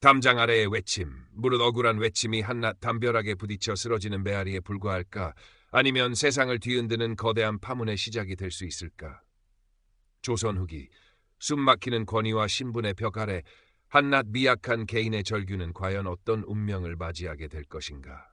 담장 아래의 외침, 무릇 억울한 외침이 한낱 담벼락에 부딪혀 쓰러지는 메아리에 불과할까? 아니면 세상을 뒤흔드는 거대한 파문의 시작이 될 수 있을까? 조선 후기 숨막히는 권위와 신분의 벽 아래 한낱 미약한 개인의 절규는 과연 어떤 운명을 맞이하게 될 것인가?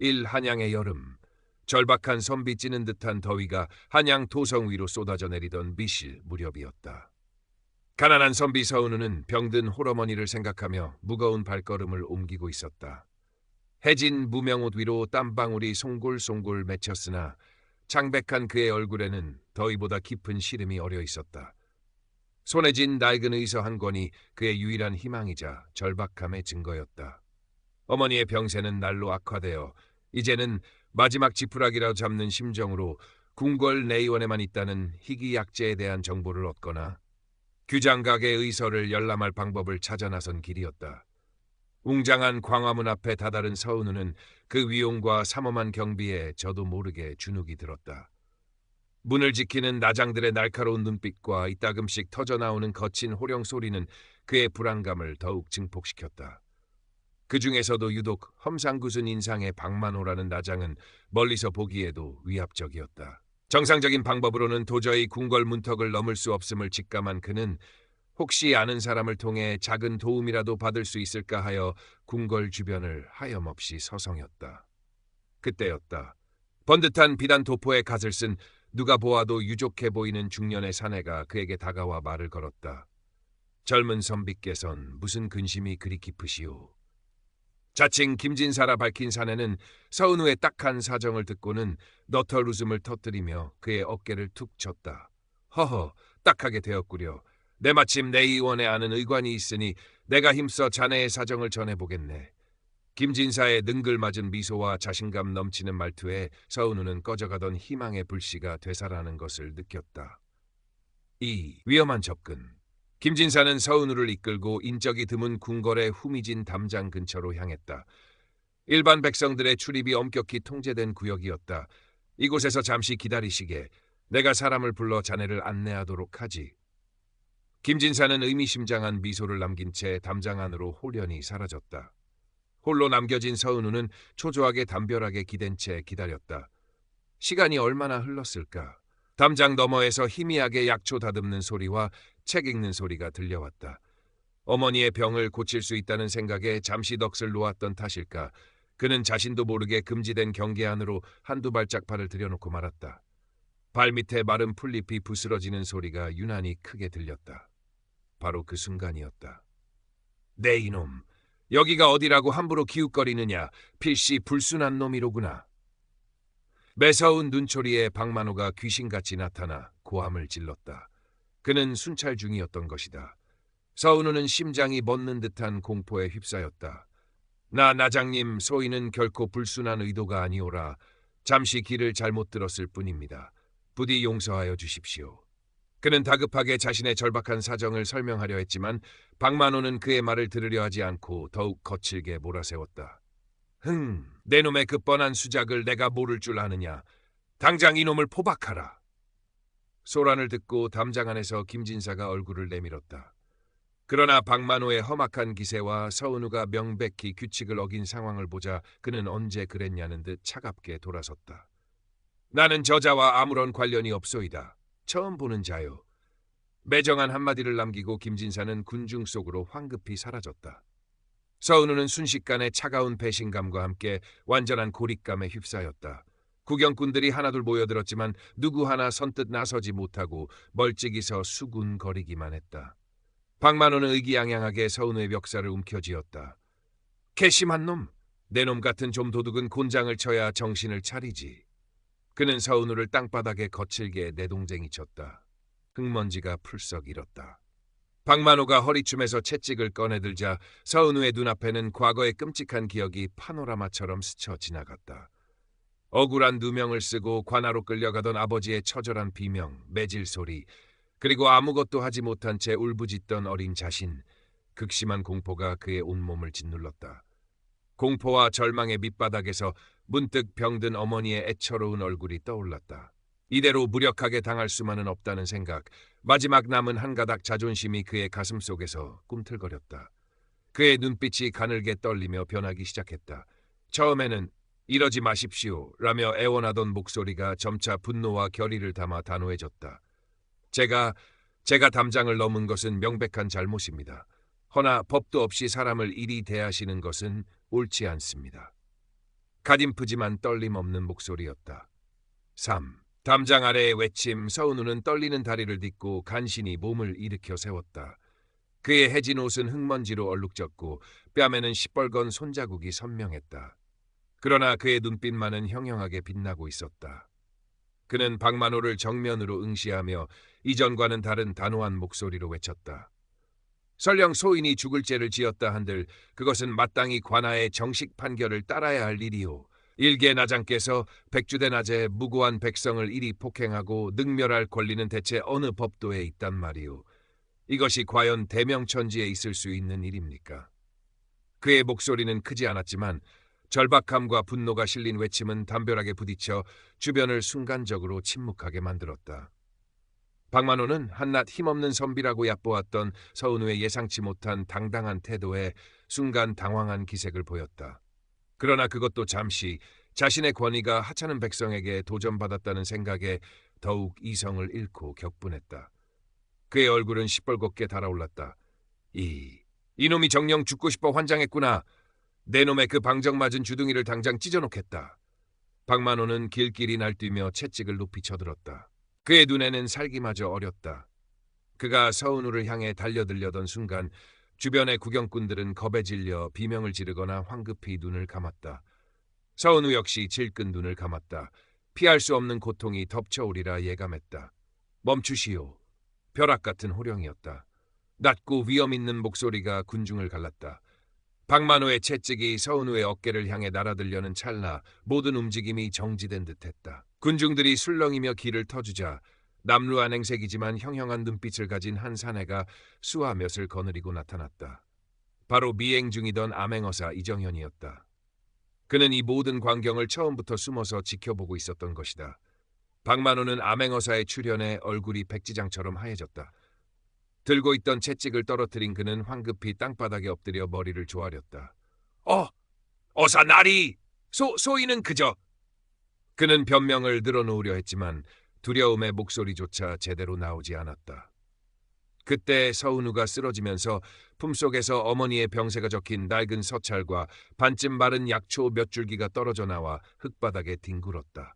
일 한양의 여름 절박한 선비 찌는 듯한 더위가 한양 도성 위로 쏟아져 내리던 미실 무렵이었다. 가난한 선비 서은우는 병든 홀어머니를 생각하며 무거운 발걸음을 옮기고 있었다. 해진 무명옷 위로 땀방울이 송골송골 맺혔으나 창백한 그의 얼굴에는 더위보다 깊은 시름이 어려 있었다. 손에 쥔 낡은 의서 한 권이 그의 유일한 희망이자 절박함의 증거였다. 어머니의 병세는 날로 악화되어 이제는 마지막 지푸라기라 잡는 심정으로 궁궐 내의원에만 있다는 희귀 약재에 대한 정보를 얻거나 규장각의 의서를 열람할 방법을 찾아 나선 길이었다. 웅장한 광화문 앞에 다다른 서은우는 그 위용과 삼엄한 경비에 저도 모르게 주눅이 들었다. 문을 지키는 나장들의 날카로운 눈빛과 이따금씩 터져나오는 거친 호령 소리는 그의 불안감을 더욱 증폭시켰다. 그 중에서도 유독 험상궂은 인상의 박만호라는 나장은 멀리서 보기에도 위압적이었다. 정상적인 방법으로는 도저히 궁궐 문턱을 넘을 수 없음을 직감한 그는 혹시 아는 사람을 통해 작은 도움이라도 받을 수 있을까 하여 궁궐 주변을 하염없이 서성였다. 그때였다. 번듯한 비단 도포에 갓을 쓴 누가 보아도 유족해 보이는 중년의 사내가 그에게 다가와 말을 걸었다. 젊은 선비께선 무슨 근심이 그리 깊으시오. 자칭 김진사라 밝힌 사내는 서은우의 딱한 사정을 듣고는 너털 웃음을 터뜨리며 그의 어깨를 툭 쳤다. 허허, 딱하게 되었구려. 내 마침 내 의원에 아는 의관이 있으니 내가 힘써 자네의 사정을 전해보겠네. 김진사의 능글맞은 미소와 자신감 넘치는 말투에 서은우는 꺼져가던 희망의 불씨가 되살아나는 것을 느꼈다. 이 위험한 접근. 김진사는 서은우를 이끌고 인적이 드문 궁궐의 후미진 담장 근처로 향했다. 일반 백성들의 출입이 엄격히 통제된 구역이었다. 이곳에서 잠시 기다리시게 내가 사람을 불러 자네를 안내하도록 하지. 김진사는 의미심장한 미소를 남긴 채 담장 안으로 홀연히 사라졌다. 홀로 남겨진 서은우는 초조하게 담벼락에 기댄 채 기다렸다. 시간이 얼마나 흘렀을까? 담장 너머에서 희미하게 약초 다듬는 소리와 책 읽는 소리가 들려왔다. 어머니의 병을 고칠 수 있다는 생각에 잠시 넋을 놓았던 탓일까. 그는 자신도 모르게 금지된 경계 안으로 한두 발짝 발을 들여놓고 말았다. 발밑에 마른 풀잎이 부스러지는 소리가 유난히 크게 들렸다. 바로 그 순간이었다. 내 이놈, 여기가 어디라고 함부로 기웃거리느냐. 필시 불순한 놈이로구나. 매서운 눈초리에 박만호가 귀신같이 나타나 고함을 질렀다. 그는 순찰 중이었던 것이다. 서은우는 심장이 멎는 듯한 공포에 휩싸였다. 나 나장님 소인은 결코 불순한 의도가 아니오라. 잠시 길을 잘못 들었을 뿐입니다. 부디 용서하여 주십시오. 그는 다급하게 자신의 절박한 사정을 설명하려 했지만 박만호는 그의 말을 들으려 하지 않고 더욱 거칠게 몰아세웠다. 흥, 내 놈의 그 뻔한 수작을 내가 모를 줄 아느냐. 당장 이놈을 포박하라. 소란을 듣고 담장 안에서 김진사가 얼굴을 내밀었다. 그러나 박만호의 험악한 기세와 서은우가 명백히 규칙을 어긴 상황을 보자 그는 언제 그랬냐는 듯 차갑게 돌아섰다. 나는 저자와 아무런 관련이 없소이다. 처음 보는 자요. 매정한 한마디를 남기고 김진사는 군중 속으로 황급히 사라졌다. 서은우는 순식간에 차가운 배신감과 함께 완전한 고립감에 휩싸였다. 구경꾼들이 하나둘 모여들었지만 누구 하나 선뜻 나서지 못하고 멀찍이 서 수군거리기만 했다. 박만호는 의기양양하게 서은우의 멱살을 움켜쥐었다. 개심한 놈, 내 놈 같은 좀 도둑은 곤장을 쳐야 정신을 차리지. 그는 서은우를 땅바닥에 거칠게 내동쟁이 쳤다. 흙먼지가 풀썩 일었다. 박만호가 허리춤에서 채찍을 꺼내들자 서은우의 눈앞에는 과거의 끔찍한 기억이 파노라마처럼 스쳐 지나갔다. 억울한 누명을 쓰고 관하로 끌려가던 아버지의 처절한 비명, 매질 소리, 그리고 아무것도 하지 못한 채 울부짖던 어린 자신, 극심한 공포가 그의 온몸을 짓눌렀다. 공포와 절망의 밑바닥에서 문득 병든 어머니의 애처로운 얼굴이 떠올랐다. 이대로 무력하게 당할 수만은 없다는 생각, 마지막 남은 한 가닥 자존심이 그의 가슴 속에서 꿈틀거렸다. 그의 눈빛이 가늘게 떨리며 변하기 시작했다. 처음에는 이러지 마십시오 라며 애원하던 목소리가 점차 분노와 결의를 담아 단호해졌다. 제가 제가 담장을 넘은 것은 명백한 잘못입니다. 허나 법도 없이 사람을 이리 대하시는 것은 옳지 않습니다. 가dim프지만 떨림 없는 목소리였다. 3. 담장 아래의 외침 서은우는 떨리는 다리를 딛고 간신히 몸을 일으켜 세웠다. 그의 해진 옷은 흙먼지로 얼룩졌고 뺨에는 시뻘건 손자국이 선명했다. 그러나 그의 눈빛만은 형형하게 빛나고 있었다. 그는 박만호를 정면으로 응시하며 이전과는 다른 단호한 목소리로 외쳤다. 설령 소인이 죽을 죄를 지었다 한들 그것은 마땅히 관아의 정식 판결을 따라야 할 일이오. 일개 나장께서 백주대 낮에 무고한 백성을 이리 폭행하고 능멸할 권리는 대체 어느 법도에 있단 말이오. 이것이 과연 대명천지에 있을 수 있는 일입니까? 그의 목소리는 크지 않았지만 절박함과 분노가 실린 외침은 담벼락에 부딪혀 주변을 순간적으로 침묵하게 만들었다. 박만호는 한낱 힘없는 선비라고 얕보았던 서은우의 예상치 못한 당당한 태도에 순간 당황한 기색을 보였다. 그러나 그것도 잠시 자신의 권위가 하찮은 백성에게 도전받았다는 생각에 더욱 이성을 잃고 격분했다. 그의 얼굴은 시뻘겋게 달아올랐다. 이, 이놈이 정령 죽고 싶어 환장했구나. 내 놈의 그 방정 맞은 주둥이를 당장 찢어놓겠다. 박만호는 길길이 날뛰며 채찍을 높이 쳐들었다. 그의 눈에는 살기마저 어렸다. 그가 서은우를 향해 달려들려던 순간 주변의 구경꾼들은 겁에 질려 비명을 지르거나 황급히 눈을 감았다. 서은우 역시 질끈 눈을 감았다. 피할 수 없는 고통이 덮쳐오리라 예감했다. 멈추시오. 벼락 같은 호령이었다. 낮고 위험 있는 목소리가 군중을 갈랐다. 박만호의 채찍이 서은우의 어깨를 향해 날아들려는 찰나 모든 움직임이 정지된 듯했다. 군중들이 술렁이며 길을 터주자 남루한 행색이지만 형형한 눈빛을 가진 한 사내가 수와 몇을 거느리고 나타났다. 바로 미행 중이던 암행어사 이정현이었다. 그는 이 모든 광경을 처음부터 숨어서 지켜보고 있었던 것이다. 박만호는 암행어사의 출현에 얼굴이 백지장처럼 하얘졌다. 들고 있던 채찍을 떨어뜨린 그는 황급히 땅바닥에 엎드려 머리를 조아렸다. 어! 어사 나리! 소, 소인은 그저! 그는 변명을 늘어놓으려 했지만 두려움의 목소리조차 제대로 나오지 않았다. 그때 서은우가 쓰러지면서 품속에서 어머니의 병세가 적힌 낡은 서찰과 반쯤 마른 약초 몇 줄기가 떨어져 나와 흙바닥에 뒹굴었다.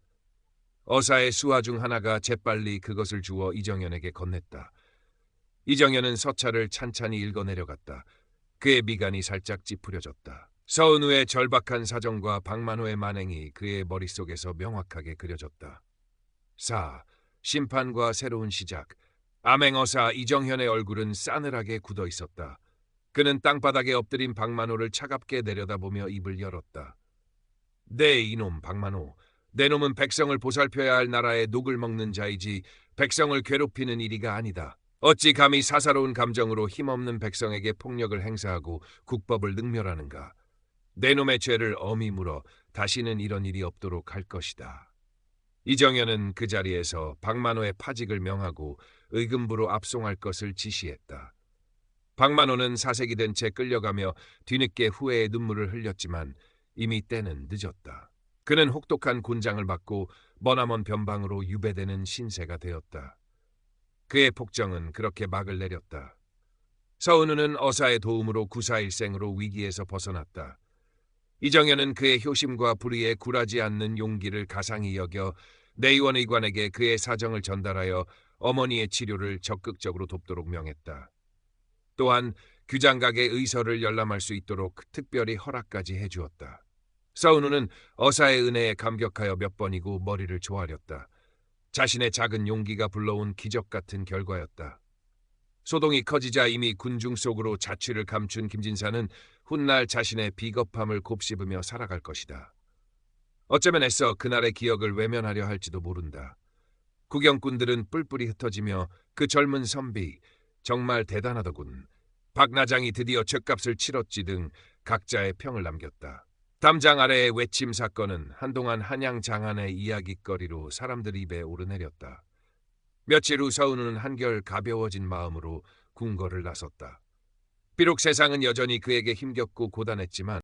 어사의 수하 중 하나가 재빨리 그것을 주어 이정현에게 건넸다. 이정현은 서찰을 찬찬히 읽어내려갔다. 그의 미간이 살짝 찌푸려졌다. 서은우의 절박한 사정과 박만호의 만행이 그의 머릿속에서 명확하게 그려졌다. 4. 심판과 새로운 시작. 암행어사 이정현의 얼굴은 싸늘하게 굳어 있었다. 그는 땅바닥에 엎드린 박만호를 차갑게 내려다보며 입을 열었다. 네 이놈 박만호. 내 놈은 백성을 보살펴야 할 나라의 녹을 먹는 자이지 백성을 괴롭히는 일이가 아니다. 어찌 감히 사사로운 감정으로 힘없는 백성에게 폭력을 행사하고 국법을 능멸하는가. 내 놈의 죄를 엄히 물어 다시는 이런 일이 없도록 할 것이다. 이정현은 그 자리에서 박만호의 파직을 명하고 의금부로 압송할 것을 지시했다. 박만호는 사색이 된 채 끌려가며 뒤늦게 후회의 눈물을 흘렸지만 이미 때는 늦었다. 그는 혹독한 곤장을 받고 머나먼 변방으로 유배되는 신세가 되었다. 그의 폭정은 그렇게 막을 내렸다. 서은우는 어사의 도움으로 구사일생으로 위기에서 벗어났다. 이정현은 그의 효심과 불의에 굴하지 않는 용기를 가상히 여겨 내의원 의관에게 그의 사정을 전달하여 어머니의 치료를 적극적으로 돕도록 명했다. 또한 규장각의 의서를 열람할 수 있도록 특별히 허락까지 해주었다. 서은우는 어사의 은혜에 감격하여 몇 번이고 머리를 조아렸다. 자신의 작은 용기가 불러온 기적 같은 결과였다. 소동이 커지자 이미 군중 속으로 자취를 감춘 김진사는 훗날 자신의 비겁함을 곱씹으며 살아갈 것이다. 어쩌면 애써 그날의 기억을 외면하려 할지도 모른다. 구경꾼들은 뿔뿔이 흩어지며 그 젊은 선비 정말 대단하더군. 박나장이 드디어 죗값을 치렀지 등 각자의 평을 남겼다. 담장 아래의 외침 사건은 한동안 한양 장안의 이야깃거리로 사람들 입에 오르내렸다. 며칠 후 서은우는 한결 가벼워진 마음으로 궁궐을 나섰다. 비록 세상은 여전히 그에게 힘겹고 고단했지만